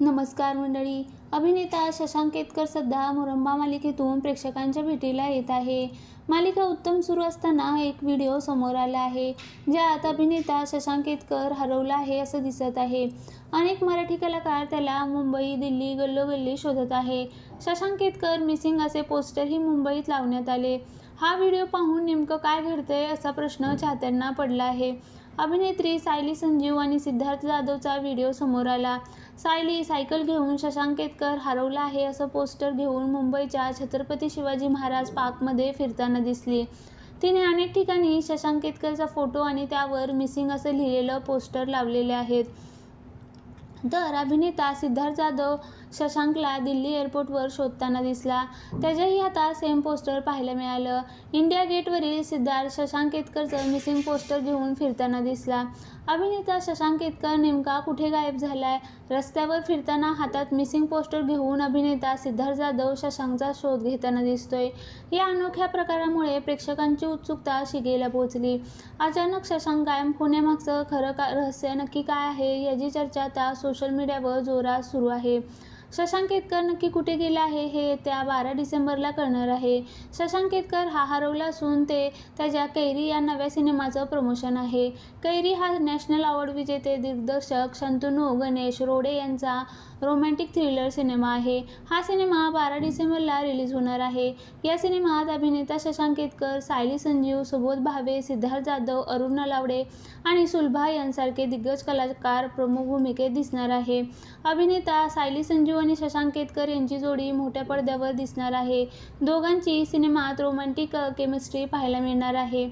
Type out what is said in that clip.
नमस्कार मंडळी. अभिनेता शशांक केतकर सध्या मुरंबा मालिकेतून प्रेक्षकांच्या भेटीला येत आहे. मालिका उत्तम सुरू असताना एक व्हिडिओ समोर आला आहे ज्यात अभिनेता शशांक केतकर हरवला आहे असं दिसत आहे. अनेक मराठी कलाकार त्याला मुंबई दिल्ली गल्लोगल्ली शोधत आहे. शशांक केतकर मिसिंग असे पोस्टरही मुंबईत लावण्यात आले. हा व्हिडिओ पाहून नेमकं काय घडतंय असा प्रश्न चाहत्यांना पडला आहे. अभिनेत्री सायली संजीव आणि सिद्धार्थ जाधवचा व्हिडिओ समोर आला. सायली सायकल घेऊन शशांक केतकर हरवला आहे असं पोस्टर घेऊन मुंबईच्या छत्रपती शिवाजी महाराज पार्कमध्ये फिरताना दिसली. तिने अनेक ठिकाणी शशांक केतकरचा फोटो आणि त्यावर मिसिंग असं लिहिलेलं पोस्टर लावलेले आहेत. तर अभिनेता सिद्धार्थ जाधव शशांकला दिल्ली एअरपोर्टवर शोधताना दिसला. त्याच्याही आता सेम पोस्टर पाहायला मिळालं. इंडिया गेटवरील सिद्धार्थ शशांक केतकरचं मिसिंग पोस्टर घेऊन फिरताना दिसला. अभिनेता शशांक केतकर नेमका कुठे गायब झालाय? रस्त्यावर फिरताना हातात मिसिंग पोस्टर घेऊन अभिनेता सिद्धार्थ जाधव शशांकचा शोध घेताना दिसतोय. या अनोख्या प्रकारामुळे प्रेक्षकांची उत्सुकता शिगेला पोहोचली. अचानक शशांक गायब होण्यामागचं खरं का रहस्य नक्की काय आहे याची चर्चा आता सोशल मीडियावर जोरात सुरू आहे. शशांक केतकर नक्की कुठे गेला आहे हे येत्या बारा डिसेंबरला कळणार आहे. शशांक केतकर हा हरवला असून ते त्याच्या कैरी या नव्या सिनेमाचं प्रमोशन आहे. कैरी हा नॅशनल अवॉर्ड विजेते दिग्दर्शक शंतनू गणेश रोडे यांचा रोमॅन्टिक थ्रिलर सिनेमा आहे. हा सिनेमा बारा डिसेंबरला रिलीज होणार आहे. या सिनेमात अभिनेता शशांक केतकर सायली संजीव सुबोध भावे सिद्धार्थ जाधव अरुण नलावडे आणि सुलभा यांसारखे दिग्गज कलाकार प्रमुख भूमिकेत दिसणार आहे. अभिनेता सायली संजीव आणि शशांक केतकर यांची जोडी मोठ्या पडद्यावर दिसणार आहे. दोघांची सिनेमात रोमॅन्टिक केमिस्ट्री पाहायला मिळणार आहे.